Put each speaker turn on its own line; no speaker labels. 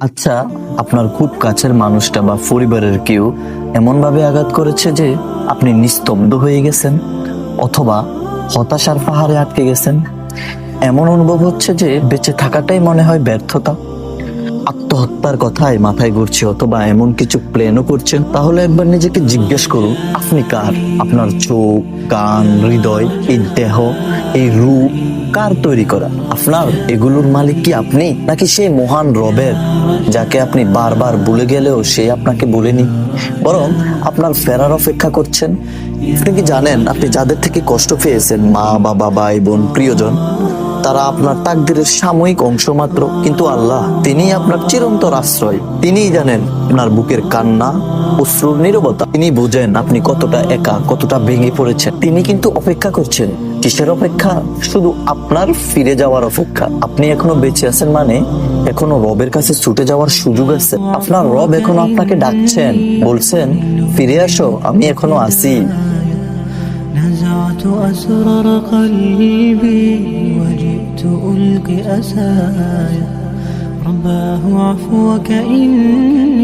আচ্ছা আপনার খুব কাছের মানুষটা বা পরিবারের কেউ এমনভাবে আঘাত করেছে যে আপনি নিস্তব্ধ হয়ে গেছেন অথবা হতাশার পাহাড়ে আটকে গেছেন? এমন অনুভব হচ্ছে যে বেঁচে থাকাটাই মনে হয় ব্যর্থতা। আত্মহত্যার কথায় মাথায় ঘুরছে, অথবা এমন কিছু প্ল্যানও করছেন, তাহলে একবার নিজেকে জিজ্ঞেস করুন, আপনি কার? আপনার চোখ, কান, হৃদয়, এই দেহ, এই রূপ, কার তৈরি করা? আপনার এগুলোর মালিক কি আপনি? নাকি সেই মহান রবের, যাকে আপনি বারবার ভুলে গেলেও সে আপনাকে বলেনি? বরং আপনার ফেরার অপেক্ষা করছেন? আপনি কি জানেন, আপনি যাদের থেকে কষ্ট পেয়েছেন, মা, বাবা, ভাই, বোন, প্রিয়জন? তারা আপনার তাকদিরের সাময়িক অংশ মাত্র কিন্তু আল্লাহ তিনি আপনার চিরন্তর আশ্রয় তিনিই জানেন আপনার বুকের কান্না অশ্রুর নীরবতা তিনি বুঝেন আপনি কতটা একা কতটা ভেঙে পড়েছেন তিনি কিন্তু অপেক্ষা করছেন কিসের অপেক্ষা শুধু আপনার ফিরে যাওয়ার অপেক্ষা আপনি এখনো বেঁচে আছেন মানে এখনো রবের কাছে ছুটে যাওয়ার সুযোগ আছে আপনার রব এখনো আপনাকে ডাকছেন বলছেন ফিরে আসো আমি এখনো আছি
نزعت أسرار قلبي وجئت ألقي أسايا. رباه عفوك إني